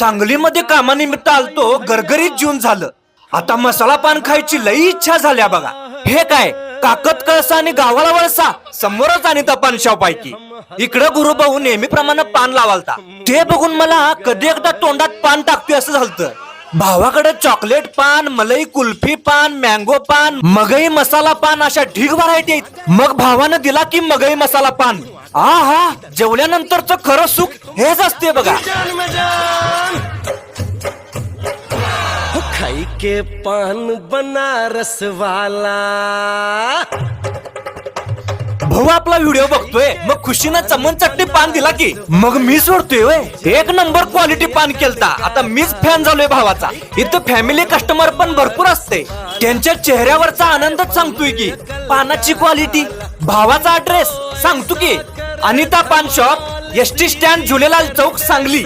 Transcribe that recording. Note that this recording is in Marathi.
सांगलीमध्ये कामानिमित्त आलतो गरगरीत जीवन झालं. आता मसाला पान खायची लई इच्छा झाल्या बघा. हे काय काकत कळसा आणि गावाला वळसा? समोरच आणि पान पानशाव पैकी इकडं गुरु भाऊ नेहमीप्रमाणे पान लावालता. ते बघून मला कधी एकदा तोंडात पान टाकतोय असं झालतं. भावाकडे चॉकलेट पान मलई कुल्फी पान मँगो पान मगई मसाला पान अशा ढीग व्हरायटी आहेत. मग भावानं दिला की मगई मसाला पान. आ हा जेवल्यानंतरच खरं सुख हेच असते बघा. खाई के पान बनारस वाला। भाऊ आपला व्हिडिओ बघतोय. मग खुशीनं चमन चटणी पान दिला की? मग मी सोडतोय होय. एक नंबर क्वालिटी पान केलता. आता मीच फॅन झालोय भावाचा. इथं फॅमिली कस्टमर पण भरपूर असते. त्यांच्या चेहऱ्यावरचा आनंदच सांगतोय की पानाची क्वालिटी भावाचा ऍड्रेस सांगतो की Anita paan shop S T stand Jhulelal Chowk Sangli.